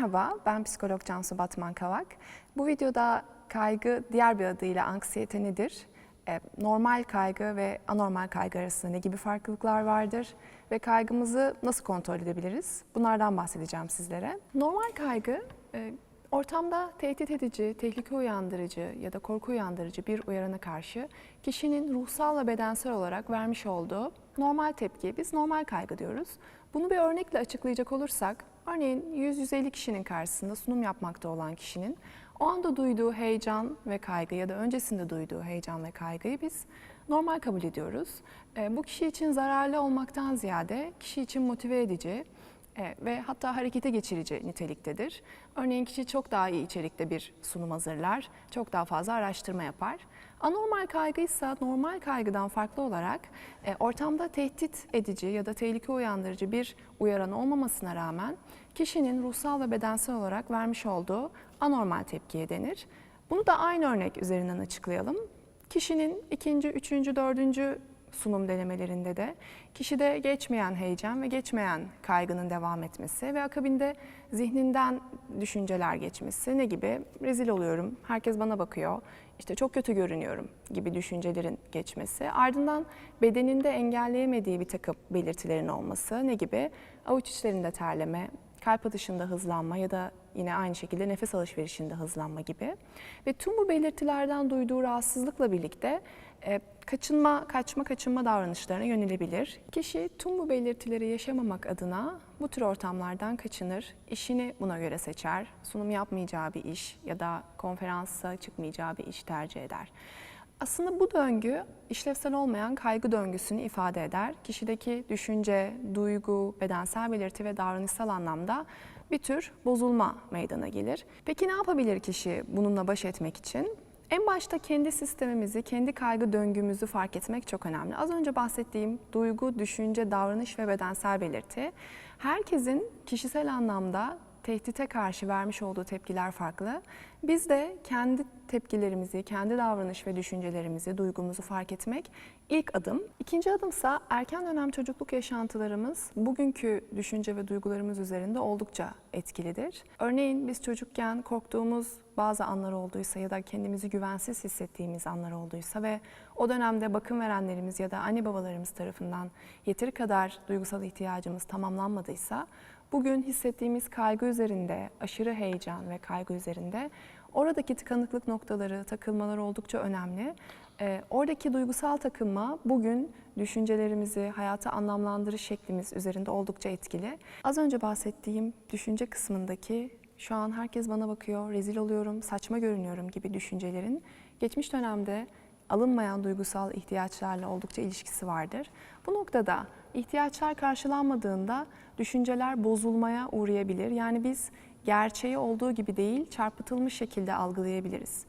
Merhaba, ben psikolog Cansu Batman Kavak. Bu videoda kaygı diğer bir adıyla anksiyete nedir? E, Normal kaygı ve anormal kaygı arasında ne gibi farklılıklar vardır? Ve kaygımızı nasıl kontrol edebiliriz? Bunlardan bahsedeceğim sizlere. Normal kaygı, e, ortamda tehdit edici, tehlike uyandırıcı ya da korku uyandırıcı bir uyarana karşı kişinin ruhsal ve bedensel olarak vermiş olduğu normal tepki biz normal kaygı diyoruz. Bunu bir örnekle açıklayacak olursak, örneğin 100-150 kişinin karşısında sunum yapmakta olan kişinin o anda duyduğu heyecan ve kaygı ya da öncesinde duyduğu heyecan ve kaygıyı biz normal kabul ediyoruz. Bu kişi için zararlı olmaktan ziyade kişi için motive edici, e, ve hatta harekete geçirici niteliktedir. Örneğin kişi çok daha iyi içerikte bir sunum hazırlar, çok daha fazla araştırma yapar. Anormal kaygı ise normal kaygıdan farklı olarak e, ortamda tehdit edici ya da tehlike uyandırıcı bir uyaran olmamasına rağmen kişinin ruhsal ve bedensel olarak vermiş olduğu anormal tepkiye denir. Bunu da aynı örnek üzerinden açıklayalım. Kişinin ikinci, üçüncü, dördüncü sunum denemelerinde de kişide geçmeyen heyecan ve geçmeyen kaygının devam etmesi ve akabinde zihninden düşünceler geçmesi. Ne gibi? Rezil oluyorum, herkes bana bakıyor, işte çok kötü görünüyorum gibi düşüncelerin geçmesi. Ardından bedeninde engelleyemediği bir takım belirtilerin olması. Ne gibi? Avuç içlerinde terleme, kalp atışında hızlanma ya da yine aynı şekilde nefes alışverişinde hızlanma gibi. Ve tüm bu belirtilerden duyduğu rahatsızlıkla birlikte e, kaçınma, kaçma kaçınma davranışlarına yönelebilir. Kişi tüm bu belirtileri yaşamamak adına bu tür ortamlardan kaçınır, işini buna göre seçer, sunum yapmayacağı bir iş ya da konferansa çıkmayacağı bir iş tercih eder. Aslında bu döngü işlevsel olmayan kaygı döngüsünü ifade eder. Kişideki düşünce, duygu, bedensel belirti ve davranışsal anlamda bir tür bozulma meydana gelir. Peki ne yapabilir kişi bununla baş etmek için? En başta kendi sistemimizi, kendi kaygı döngümüzü fark etmek çok önemli. Az önce bahsettiğim duygu, düşünce, davranış ve bedensel belirti herkesin kişisel anlamda tehdite karşı vermiş olduğu tepkiler farklı. Biz de kendi tepkilerimizi, kendi davranış ve düşüncelerimizi, duygumuzu fark etmek ilk adım. İkinci adımsa erken dönem çocukluk yaşantılarımız bugünkü düşünce ve duygularımız üzerinde oldukça etkilidir. Örneğin biz çocukken korktuğumuz bazı anlar olduysa ya da kendimizi güvensiz hissettiğimiz anlar olduysa ve o dönemde bakım verenlerimiz ya da anne babalarımız tarafından yeteri kadar duygusal ihtiyacımız tamamlanmadıysa bugün hissettiğimiz kaygı üzerinde, aşırı heyecan ve kaygı üzerinde oradaki tıkanıklık noktaları, takılmalar oldukça önemli. Ee, oradaki duygusal takılma bugün düşüncelerimizi, hayata anlamlandırış şeklimiz üzerinde oldukça etkili. Az önce bahsettiğim düşünce kısmındaki şu an herkes bana bakıyor, rezil oluyorum, saçma görünüyorum gibi düşüncelerin geçmiş dönemde alınmayan duygusal ihtiyaçlarla oldukça ilişkisi vardır. Bu noktada ihtiyaçlar karşılanmadığında düşünceler bozulmaya uğrayabilir. Yani biz gerçeği olduğu gibi değil, çarpıtılmış şekilde algılayabiliriz.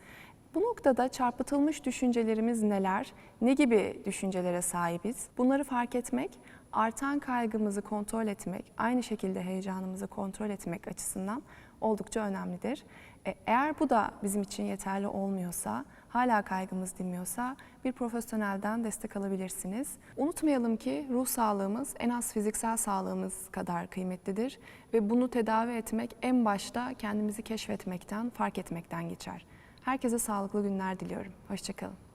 Bu noktada çarpıtılmış düşüncelerimiz neler, ne gibi düşüncelere sahibiz? Bunları fark etmek, artan kaygımızı kontrol etmek, aynı şekilde heyecanımızı kontrol etmek açısından oldukça önemlidir. E, Eğer bu da bizim için yeterli olmuyorsa, hala kaygımız dinmiyorsa bir profesyonelden destek alabilirsiniz. Unutmayalım ki ruh sağlığımız en az fiziksel sağlığımız kadar kıymetlidir ve bunu tedavi etmek en başta kendimizi keşfetmekten, fark etmekten geçer. Herkese sağlıklı günler diliyorum. Hoşçakalın.